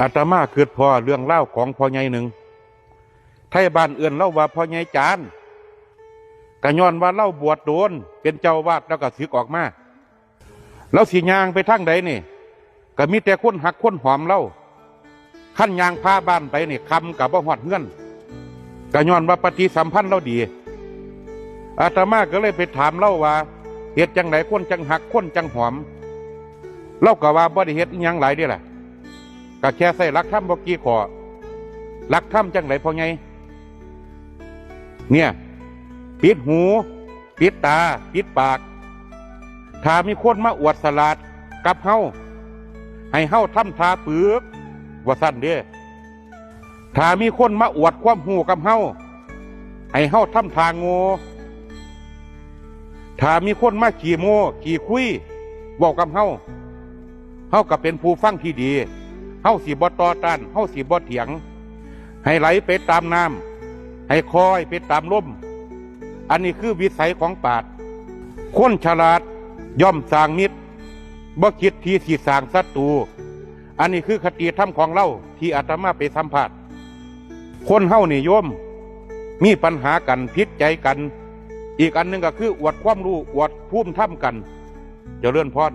อาตมาคือพอเรื่องเล่าของพ่อใหญ่หนึ่งไทยบ้านเอื่นเล่าว่าพ่อใหญ่จานกะย้อนว่าเล่าบวชโดน เป็นเจ้าวาดแล้วก็สึกออกมาแล้วสียางไปทางใดนี่ก็มีแต่คนหักคนหอมเล่าขั้นยางพาบ้านไปนี่คำกับบ่หอดเงื่อนกะย้อนว่าปฏิสัมพันธ์เราดี อาตมาก็เลยไปถามเล่าว่าเหตุจังไหนคนจังหักคนจังหอมเล่าก็ว่าบ่ได้เฮ็ดอิหยังหลายเด้ล่ะ ก็แค่ใส่ลักถ้ำบอกี้ขอลักถ้ำจังไหนพอไง เนี่ย ปิดหู ปิดตา ปิดปาก ถ้ามีคนมาอวดสลาดกับเฮาให้เฮาทำทาปึกว่าสั้นเด้อถ้ามีคนมาอวดความหูกับเฮาให้เฮาทำทางโง่ถ้ามีคนมาขี่โมขี่คุยเว่ากับเฮาเฮาก็เป็นผู้ฟังที่ดี เฮาสีบอต่อต้านเฮาสีบอเถียง ให้ไหลไปตามน้ำให้คอยไปตามลมอันนี้คือวิสัยของปาดคนฉลาดย่อมสร้างมิตรบ่คิดที่สีสร้างศัตรูอันนี้คือคติธรรมของเราที่อาตมาไปสัมผัสคนเฮานี่โยม มีปัญหากันพิษใจกัน อีกอันหนึงก็คืออวดความรู้อวดภูมิธรรมกันจเจริญพร